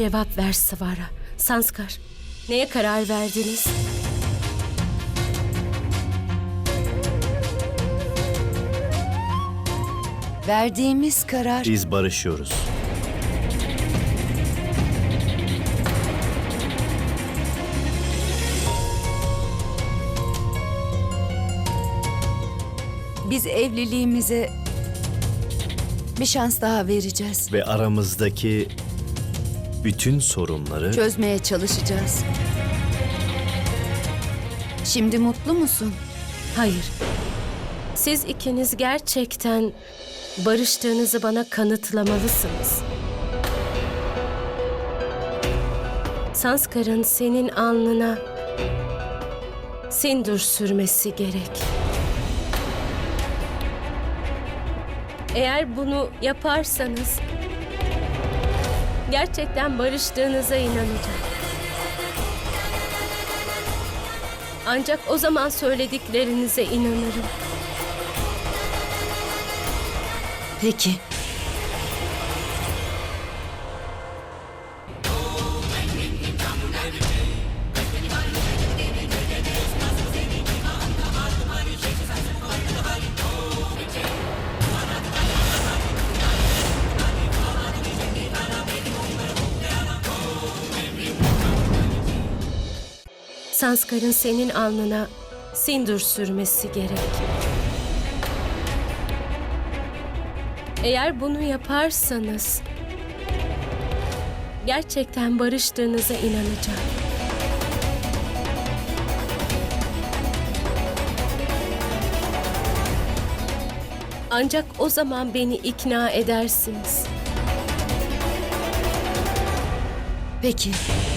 Cevap ver Svara. Sanskar. Neye karar verdiniz? Verdiğimiz karar Biz barışıyoruz. biz evliliğimize bir şans daha vereceğiz. Ve aramızdaki bütün sorunları Çözmeye çalışacağız. Şimdi mutlu musun? Hayır. Siz ikiniz gerçekten barıştığınızı bana kanıtlamalısınız. Sanskar'ın senin alnına sindur sürmesi gerek. Eğer bunu yaparsanız gerçekten barıştığınıza inanacağım. Ancak o zaman söylediklerinize inanırım. Peki. Sanskar'ın senin alnına sindur sürmesi gerek. Eğer bunu yaparsanız gerçekten barıştığınıza inanacağım. Ancak o zaman beni ikna edersiniz. Peki. Ragini,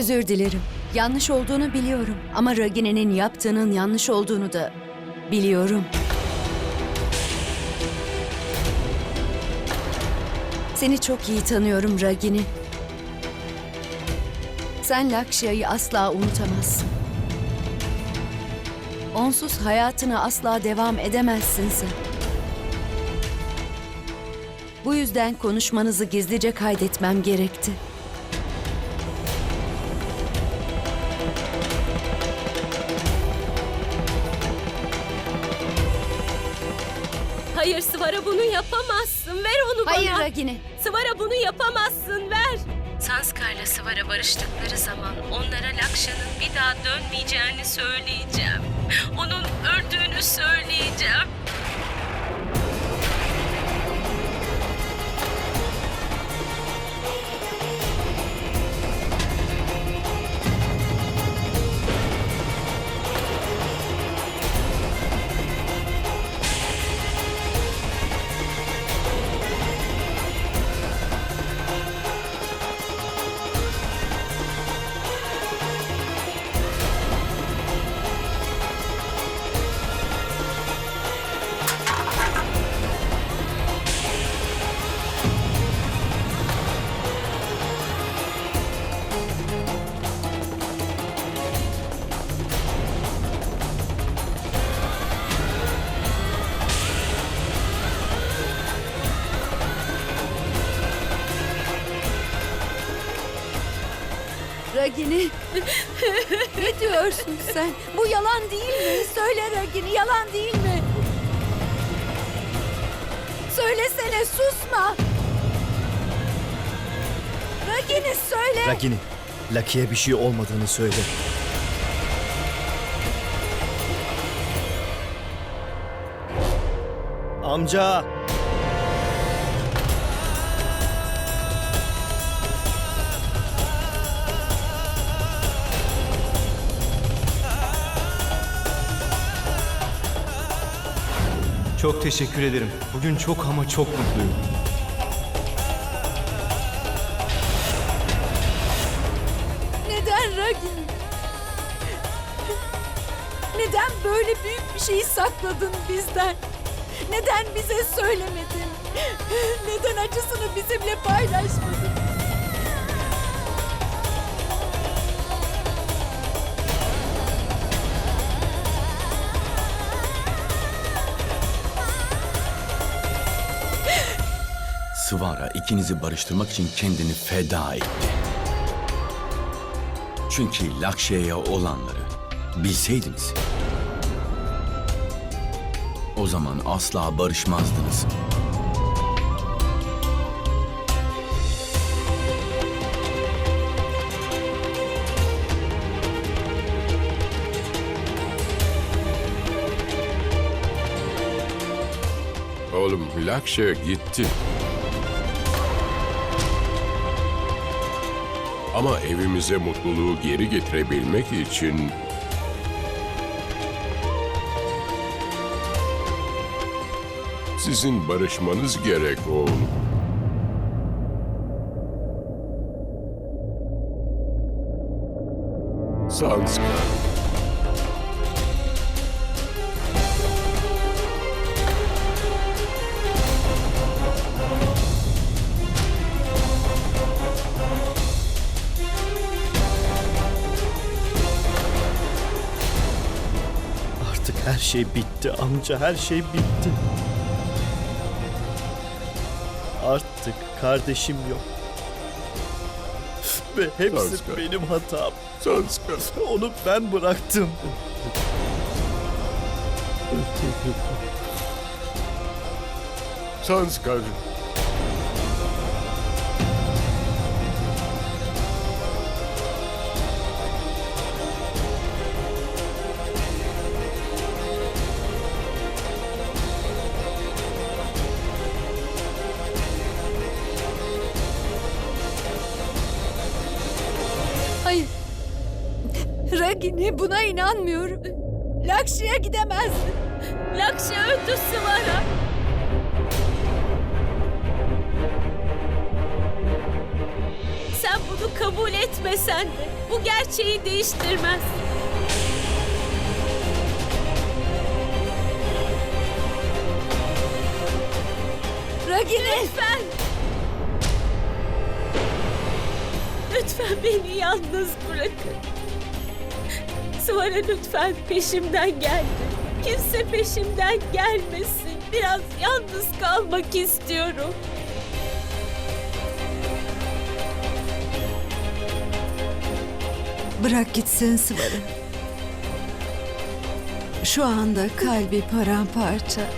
Özür dilerim. Yanlış olduğunu biliyorum. Ama Ragini'nin yaptığının yanlış olduğunu da biliyorum. Seni çok iyi tanıyorum Ragini. Sen Lakşya'yı asla unutamazsın. Onsuz hayatına asla devam edemezsin sen. Bu yüzden konuşmanızı gizlice kaydetmem gerekti. Hayır Svara bunu yapamazsın. Ver onu bana. Hayır Ragini. Svara bunu yapamazsın ver. Sanskar'la Svara barıştıkları zaman onlara Lakşa'nın bir daha dönmeyeceğini söyleyeceğim. Onun öldüğünü söyleyeceğim. Ragini. ne diyorsun sen? Bu yalan değil mi? Söyle Ragini yalan değil mi? Söylesene susma. Ragini söyle. Ragini, Lucky'e bir şey olmadığını söyle. Amca! Çok teşekkür ederim. Bugün çok ama çok mutluyum. Neden Ragini? Neden böyle büyük bir şeyi sakladın bizden? Neden bize söylemedin? Neden acısını bizimle paylaşmadın? Sıvara ikinizi barıştırmak için kendini feda etti. Çünkü Lakşe'ye olanları bilseydiniz... O zaman asla barışmazdınız. Oğlum Lakşa gitti. Ama evimize mutluluğu geri getirebilmek için sizin barışmanız gerek oğlum. Sanskar. Şey bitti amca, her şey bitti. Artık kardeşim yok. Ve hepsi Sanskar. benim hatam. Sanskar. Onu ben bıraktım. Sanskar. Ragini buna inanmıyorum. Lakşi'ye gidemezsin. Lakşa öldü Sıvara. Sen bunu kabul etmesen de bu gerçeği değiştirmez. Ragini. Lütfen. Lütfen beni yalnız bırakın. Sıvara lütfen peşimden gelme. Kimse peşimden gelmesin. Biraz yalnız kalmak istiyorum. Bırak gitsin Sıvarı. Şu anda kalbi paramparça.